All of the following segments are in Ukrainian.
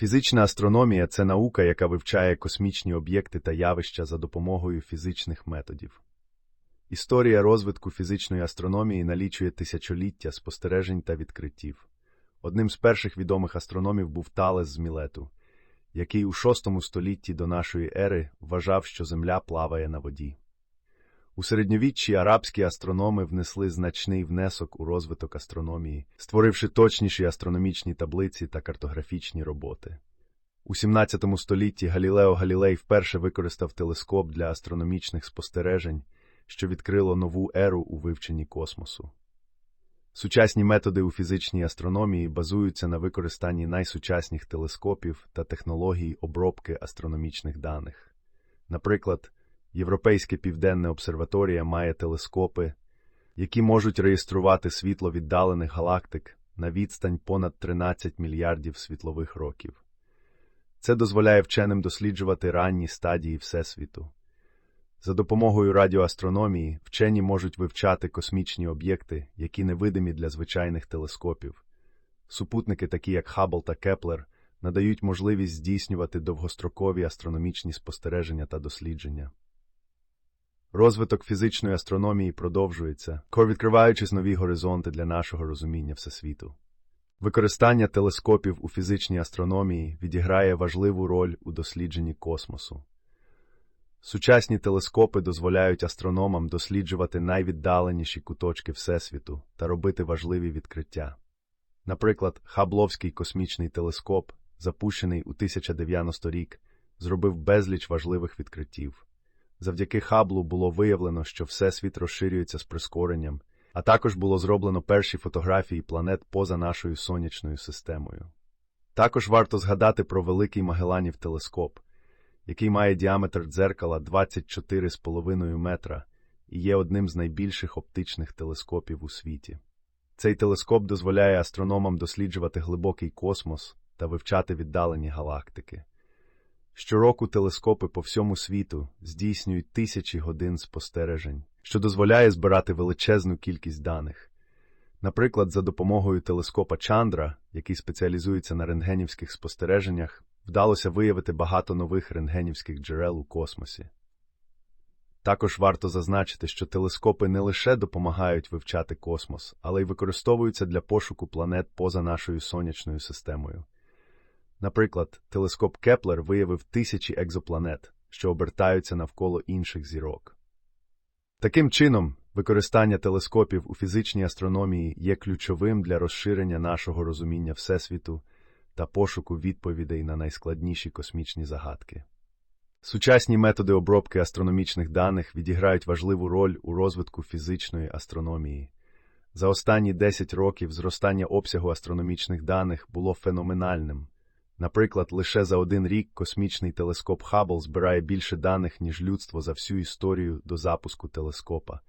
Фізична астрономія це наука, яка вивчає космічні об'єкти та явища за допомогою фізичних методів. Історія розвитку фізичної астрономії налічує тисячоліття спостережень та відкриттів. Одним з перших відомих астрономів був Талес з Мілету, який у VI столітті до нашої ери вважав, що Земля плаває на воді. У середньовіччі арабські астрономи внесли значний внесок у розвиток астрономії, створивши точніші астрономічні таблиці та картографічні роботи. У 17 столітті Галілео Галілей вперше використав телескоп для астрономічних спостережень, що відкрило нову еру у вивченні космосу. Сучасні методи у фізичній астрономії базуються на використанні найсучасніших телескопів та технологій обробки астрономічних даних. Наприклад, Європейська південна обсерваторія має телескопи, які можуть реєструвати світло віддалених галактик на відстань понад 13 мільярдів світлових років. Це дозволяє вченим досліджувати ранні стадії Всесвіту. За допомогою радіоастрономії вчені можуть вивчати космічні об'єкти, які невидимі для звичайних телескопів. Супутники, такі як Хаббл та Кеплер, надають можливість здійснювати довгострокові астрономічні спостереження та дослідження. Розвиток фізичної астрономії продовжується, відкриваючись нові горизонти для нашого розуміння Всесвіту. Використання телескопів у фізичній астрономії відіграє важливу роль у дослідженні космосу. Сучасні телескопи дозволяють астрономам досліджувати найвіддаленіші куточки Всесвіту та робити важливі відкриття. Наприклад, Хабловський космічний телескоп, запущений у 1090 рік, зробив безліч важливих відкриттів. Завдяки Хаблу було виявлено, що Всесвіт розширюється з прискоренням, а також було зроблено перші фотографії планет поза нашою сонячною системою. Також варто згадати про Великий Магеланів телескоп, який має діаметр дзеркала 24,5 метра і є одним з найбільших оптичних телескопів у світі. Цей телескоп дозволяє астрономам досліджувати глибокий космос та вивчати віддалені галактики. Щороку телескопи по всьому світу здійснюють тисячі годин спостережень, що дозволяє збирати величезну кількість даних. Наприклад, за допомогою телескопа Чандра, який спеціалізується на рентгенівських спостереженнях, вдалося виявити багато нових рентгенівських джерел у космосі. Також варто зазначити, що телескопи не лише допомагають вивчати космос, але й використовуються для пошуку планет поза нашою сонячною системою. Наприклад, телескоп Кеплер виявив тисячі екзопланет, що обертаються навколо інших зірок. Таким чином, використання телескопів у фізичній астрономії є ключовим для розширення нашого розуміння Всесвіту та пошуку відповідей на найскладніші космічні загадки. Сучасні методи обробки астрономічних даних відіграють важливу роль у розвитку фізичної астрономії. За останні 10 років зростання обсягу астрономічних даних було феноменальним. Наприклад, лише за один рік космічний телескоп Хаббл збирає більше даних, ніж людство за всю історію до запуску телескопа.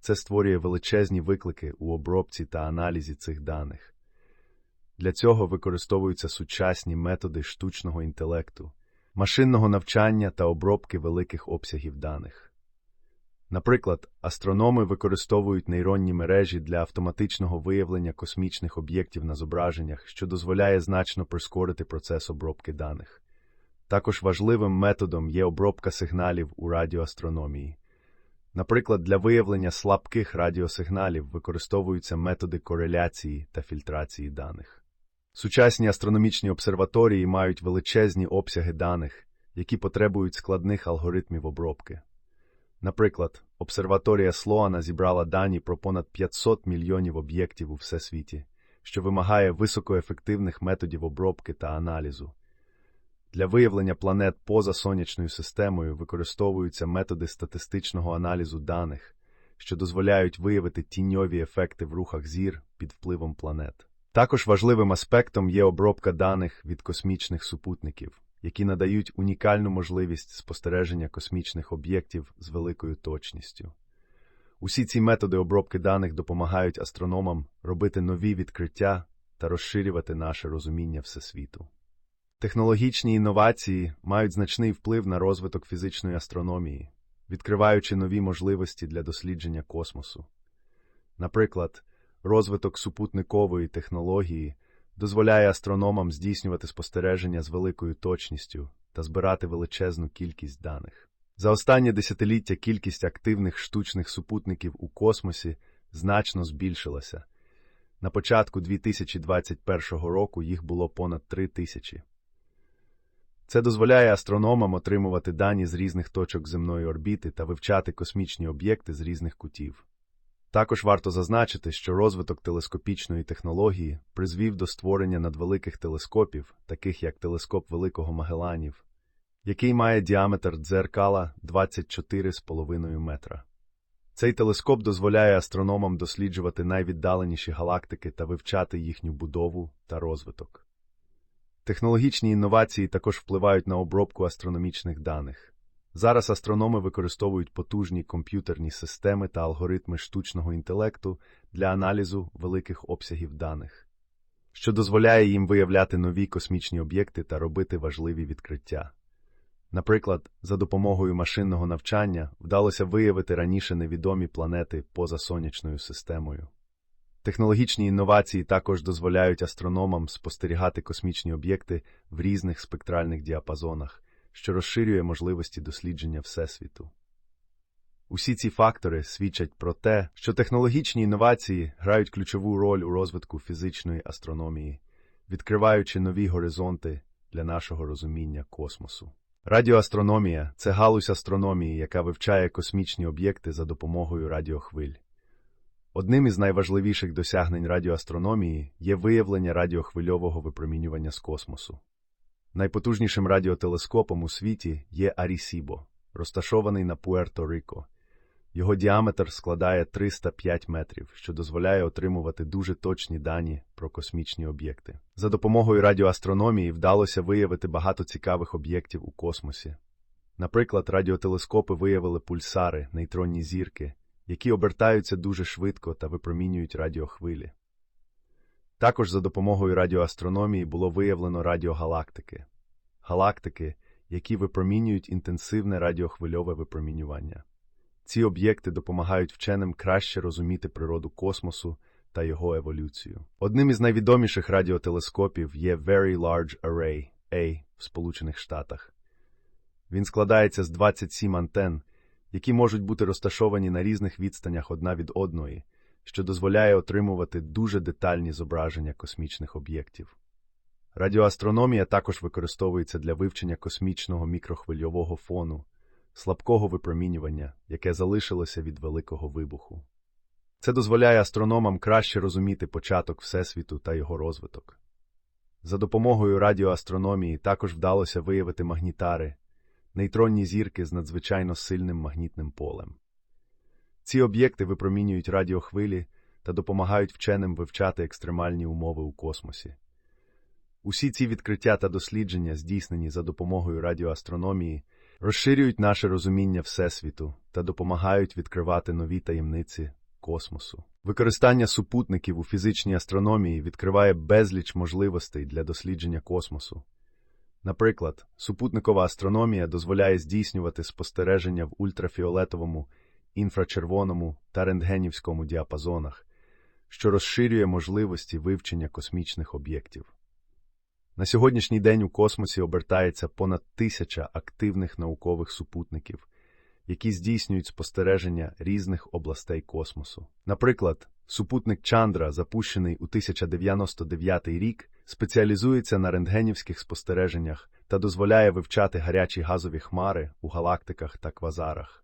Це створює величезні виклики у обробці та аналізі цих даних. Для цього використовуються сучасні методи штучного інтелекту, машинного навчання та обробки великих обсягів даних. Наприклад, астрономи використовують нейронні мережі для автоматичного виявлення космічних об'єктів на зображеннях, що дозволяє значно прискорити процес обробки даних. Також важливим методом є обробка сигналів у радіоастрономії. Наприклад, для виявлення слабких радіосигналів використовуються методи кореляції та фільтрації даних. Сучасні астрономічні обсерваторії мають величезні обсяги даних, які потребують складних алгоритмів обробки. Наприклад, обсерваторія Слоана зібрала дані про понад 500 мільйонів об'єктів у всесвіті, що вимагає високоефективних методів обробки та аналізу. Для виявлення планет поза сонячною системою використовуються методи статистичного аналізу даних, що дозволяють виявити тіньові ефекти в рухах зір під впливом планет. Також важливим аспектом є обробка даних від космічних супутників які надають унікальну можливість спостереження космічних об'єктів з великою точністю. Усі ці методи обробки даних допомагають астрономам робити нові відкриття та розширювати наше розуміння всесвіту. Технологічні інновації мають значний вплив на розвиток фізичної астрономії, відкриваючи нові можливості для дослідження космосу. Наприклад, розвиток супутникової технології дозволяє астрономам здійснювати спостереження з великою точністю та збирати величезну кількість даних. За останнє десятиліття кількість активних штучних супутників у космосі значно збільшилася. На початку 2021 року їх було понад 3 тисячі. Це дозволяє астрономам отримувати дані з різних точок земної орбіти та вивчати космічні об'єкти з різних кутів. Також варто зазначити, що розвиток телескопічної технології призвів до створення надвеликих телескопів, таких як телескоп Великого Магеланів, який має діаметр дзеркала 24,5 метра. Цей телескоп дозволяє астрономам досліджувати найвіддаленіші галактики та вивчати їхню будову та розвиток. Технологічні інновації також впливають на обробку астрономічних даних. Зараз астрономи використовують потужні комп'ютерні системи та алгоритми штучного інтелекту для аналізу великих обсягів даних, що дозволяє їм виявляти нові космічні об'єкти та робити важливі відкриття. Наприклад, за допомогою машинного навчання вдалося виявити раніше невідомі планети поза сонячною системою. Технологічні інновації також дозволяють астрономам спостерігати космічні об'єкти в різних спектральних діапазонах, що розширює можливості дослідження Всесвіту. Усі ці фактори свідчать про те, що технологічні інновації грають ключову роль у розвитку фізичної астрономії, відкриваючи нові горизонти для нашого розуміння космосу. Радіоастрономія це галузь астрономії, яка вивчає космічні об'єкти за допомогою радіохвиль. Одним із найважливіших досягнень радіоастрономії є виявлення радіохвильового випромінювання з космосу. Найпотужнішим радіотелескопом у світі є Арісібо, розташований на Пуерто-Рико. Його діаметр складає 305 метрів, що дозволяє отримувати дуже точні дані про космічні об'єкти. За допомогою радіоастрономії вдалося виявити багато цікавих об'єктів у космосі. Наприклад, радіотелескопи виявили пульсари, нейтронні зірки, які обертаються дуже швидко та випромінюють радіохвилі. Також за допомогою радіоастрономії було виявлено радіогалактики галактики, які випромінюють інтенсивне радіохвильове випромінювання. Ці об'єкти допомагають вченим краще розуміти природу космосу та його еволюцію. Одним із найвідоміших радіотелескопів є Very Large Array A в Сполучених Штатах. Він складається з 27 антен, які можуть бути розташовані на різних відстанях одна від одної, що дозволяє отримувати дуже детальні зображення космічних об'єктів. Радіоастрономія також використовується для вивчення космічного мікрохвильового фону, слабкого випромінювання, яке залишилося від Великого вибуху. Це дозволяє астрономам краще розуміти початок Всесвіту та його розвиток. За допомогою радіоастрономії також вдалося виявити магнітари, нейтронні зірки з надзвичайно сильним магнітним полем. Ці об'єкти випромінюють радіохвилі та допомагають вченим вивчати екстремальні умови у космосі. Усі ці відкриття та дослідження, здійснені за допомогою радіоастрономії, розширюють наше розуміння Всесвіту та допомагають відкривати нові таємниці космосу. Використання супутників у фізичній астрономії відкриває безліч можливостей для дослідження космосу. Наприклад, супутникова астрономія дозволяє здійснювати спостереження в ультрафіолетовому, інфрачервоному та рентгенівському діапазонах, що розширює можливості вивчення космічних об'єктів. На сьогоднішній день у космосі обертається понад тисяча активних наукових супутників, які здійснюють спостереження різних областей космосу. Наприклад, супутник Чандра, запущений у 1099 рік, спеціалізується на рентгенівських спостереженнях та дозволяє вивчати гарячі газові хмари у галактиках та квазарах.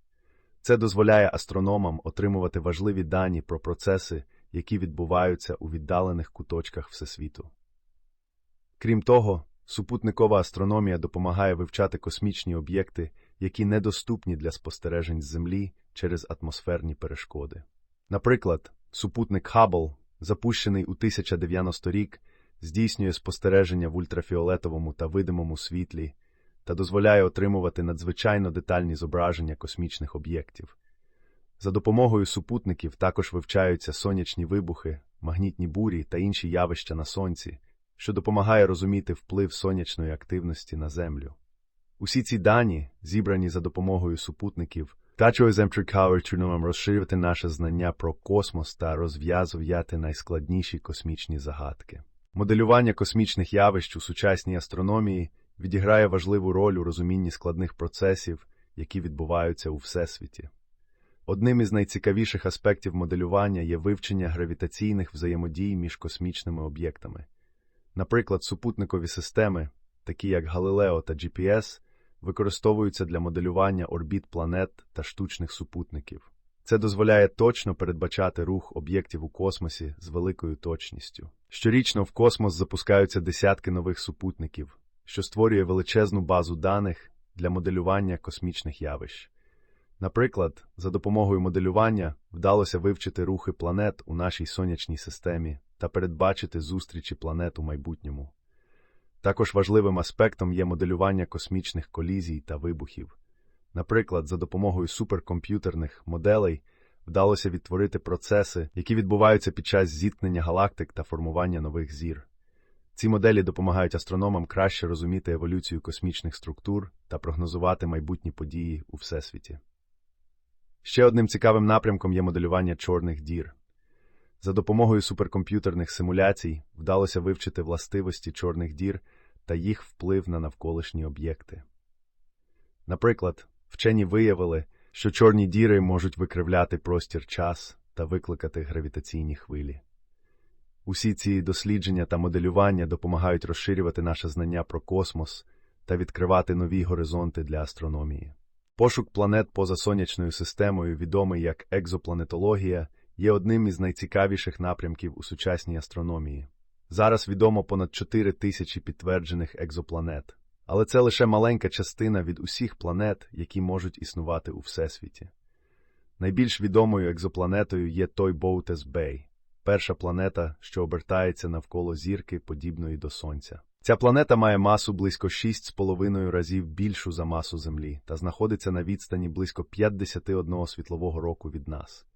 Це дозволяє астрономам отримувати важливі дані про процеси, які відбуваються у віддалених куточках Всесвіту. Крім того, супутникова астрономія допомагає вивчати космічні об'єкти, які недоступні для спостережень з Землі через атмосферні перешкоди. Наприклад, супутник Хаббл, запущений у 1090 рік, здійснює спостереження в ультрафіолетовому та видимому світлі та дозволяє отримувати надзвичайно детальні зображення космічних об'єктів. За допомогою супутників також вивчаються сонячні вибухи, магнітні бурі та інші явища на сонці що допомагає розуміти вплив сонячної активності на Землю. Усі ці дані, зібрані за допомогою супутників, Тачою земчикавер чином розширювати наше знання про космос та розв'язувати найскладніші космічні загадки. Моделювання космічних явищ у сучасній астрономії відіграє важливу роль у розумінні складних процесів, які відбуваються у Всесвіті. Одним із найцікавіших аспектів моделювання є вивчення гравітаційних взаємодій між космічними об'єктами. Наприклад, супутникові системи, такі як Галилео та GPS, використовуються для моделювання орбіт планет та штучних супутників. Це дозволяє точно передбачати рух об'єктів у космосі з великою точністю. Щорічно в космос запускаються десятки нових супутників, що створює величезну базу даних для моделювання космічних явищ. Наприклад, за допомогою моделювання вдалося вивчити рухи планет у нашій сонячній системі та передбачити зустрічі планет у майбутньому. Також важливим аспектом є моделювання космічних колізій та вибухів. Наприклад, за допомогою суперкомп'ютерних моделей вдалося відтворити процеси, які відбуваються під час зіткнення галактик та формування нових зір. Ці моделі допомагають астрономам краще розуміти еволюцію космічних структур та прогнозувати майбутні події у Всесвіті. Ще одним цікавим напрямком є моделювання чорних дір. За допомогою суперкомп'ютерних симуляцій вдалося вивчити властивості чорних дір та їх вплив на навколишні об'єкти. Наприклад, вчені виявили, що чорні діри можуть викривляти простір час та викликати гравітаційні хвилі. Усі ці дослідження та моделювання допомагають розширювати наше знання про космос та відкривати нові горизонти для астрономії. Пошук планет поза сонячною системою, відомий як екзопланетологія, є одним із найцікавіших напрямків у сучасній астрономії. Зараз відомо понад 4 тисячі підтверджених екзопланет, але це лише маленька частина від усіх планет, які можуть існувати у Всесвіті. Найбільш відомою екзопланетою є той Боутес Бей, перша планета, що обертається навколо зірки, подібної до Сонця. Ця планета має масу близько 6,5 разів більшу за масу Землі та знаходиться на відстані близько 51 світлового року від нас.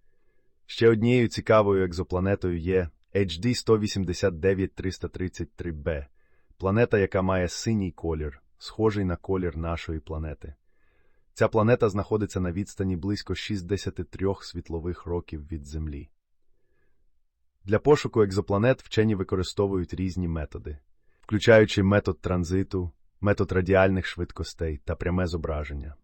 Ще однією цікавою екзопланетою є HD 189 333b, планета, яка має синій колір, схожий на колір нашої планети. Ця планета знаходиться на відстані близько 63 світлових років від Землі. Для пошуку екзопланет вчені використовують різні методи, включаючи метод транзиту, метод радіальних швидкостей та пряме зображення.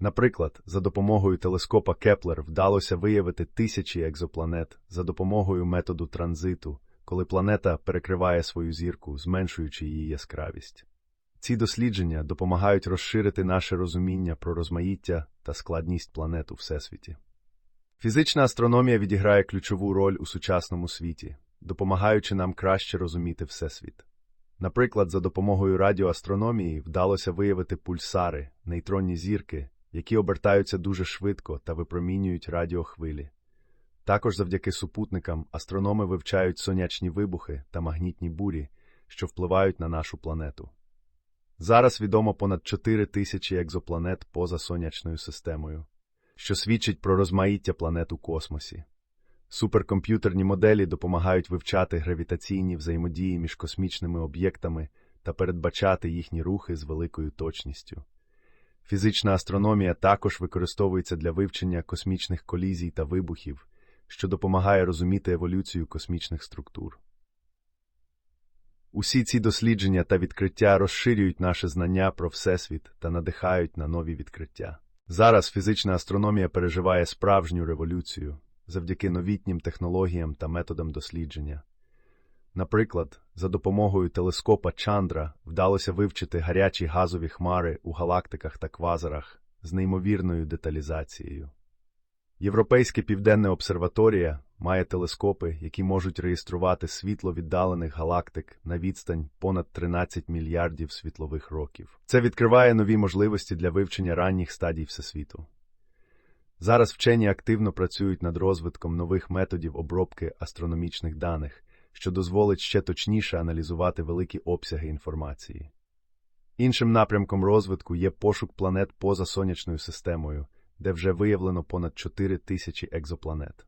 Наприклад, за допомогою телескопа Кеплер вдалося виявити тисячі екзопланет за допомогою методу транзиту, коли планета перекриває свою зірку, зменшуючи її яскравість. Ці дослідження допомагають розширити наше розуміння про розмаїття та складність планет у Всесвіті. Фізична астрономія відіграє ключову роль у сучасному світі, допомагаючи нам краще розуміти Всесвіт. Наприклад, за допомогою радіоастрономії вдалося виявити пульсари, нейтронні зірки, які обертаються дуже швидко та випромінюють радіохвилі. Також завдяки супутникам астрономи вивчають сонячні вибухи та магнітні бурі, що впливають на нашу планету. Зараз відомо понад 4 тисячі екзопланет поза сонячною системою, що свідчить про розмаїття планет у космосі. Суперкомп'ютерні моделі допомагають вивчати гравітаційні взаємодії між космічними об'єктами та передбачати їхні рухи з великою точністю. Фізична астрономія також використовується для вивчення космічних колізій та вибухів, що допомагає розуміти еволюцію космічних структур. Усі ці дослідження та відкриття розширюють наше знання про Всесвіт та надихають на нові відкриття. Зараз фізична астрономія переживає справжню революцію завдяки новітнім технологіям та методам дослідження. Наприклад, за допомогою телескопа Чандра вдалося вивчити гарячі газові хмари у галактиках та квазарах з неймовірною деталізацією. Європейська південна обсерваторія має телескопи, які можуть реєструвати світло віддалених галактик на відстань понад 13 мільярдів світлових років. Це відкриває нові можливості для вивчення ранніх стадій Всесвіту. Зараз вчені активно працюють над розвитком нових методів обробки астрономічних даних що дозволить ще точніше аналізувати великі обсяги інформації. Іншим напрямком розвитку є пошук планет поза сонячною системою, де вже виявлено понад 4 тисячі екзопланет.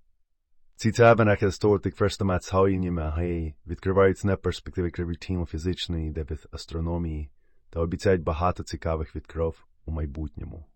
Ці цявинах історик ферстомат згоїні відкривають не перспективи гравітійно-фізичної девід астрономії та обіцяють багато цікавих відкров у майбутньому.